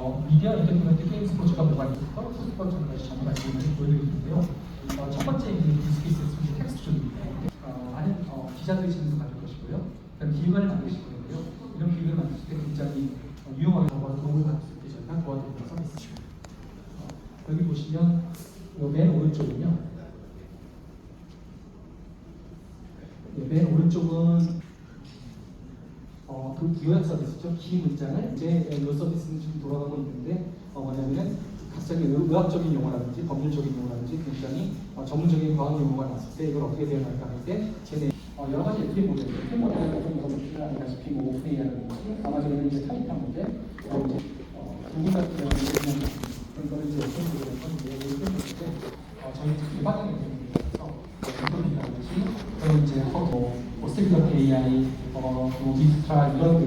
미디어 엔터테인먼트 게임 스포츠가 뭐가 있을까? 스포츠까지 전부 질문을 보여드릴 텐데요. 어, 첫 번째 디스키스 스피치 텍스트 쪽인데 어, 많은 어, 기자들이 질문 가질 것이고요. 그다음 기획안을 만드실 거고요. 이런 기획을 만드실 때 굉장히 어, 유용하게 적어서 도움을 받을 수 있게 저희가 도와드리는 서비스죠. 어, 여기 보시면 요맨 오른쪽은요. 네, 맨 오른쪽은 어, 그 요약 서비스죠. 기 문장을 이제 이 서비스는 지금 돌아가고 있는데 어, 뭐냐면은 의- 의학적인 용어라든지 법률적인 용어라든지 굉장히 어, 전문적인 과학 용어가 나왔을 때 이걸 어떻게 대응할까 할 때 제네 어, 여러 가지 FA 모델, FA 모델은 어떤 여러분들 아시다시피 뭐 오픈AI라든지 아마존은 이제 타이탄 모델, 그리고 이제 어, 구글 같은 경우는 그런 거를 이제 오픈 썼을 때 어, 저희 개발하는 인터넷이라든지 그런 이제 허, 뭐, 뭐 스테이크 AI, 어, 뭐 디스트라 이런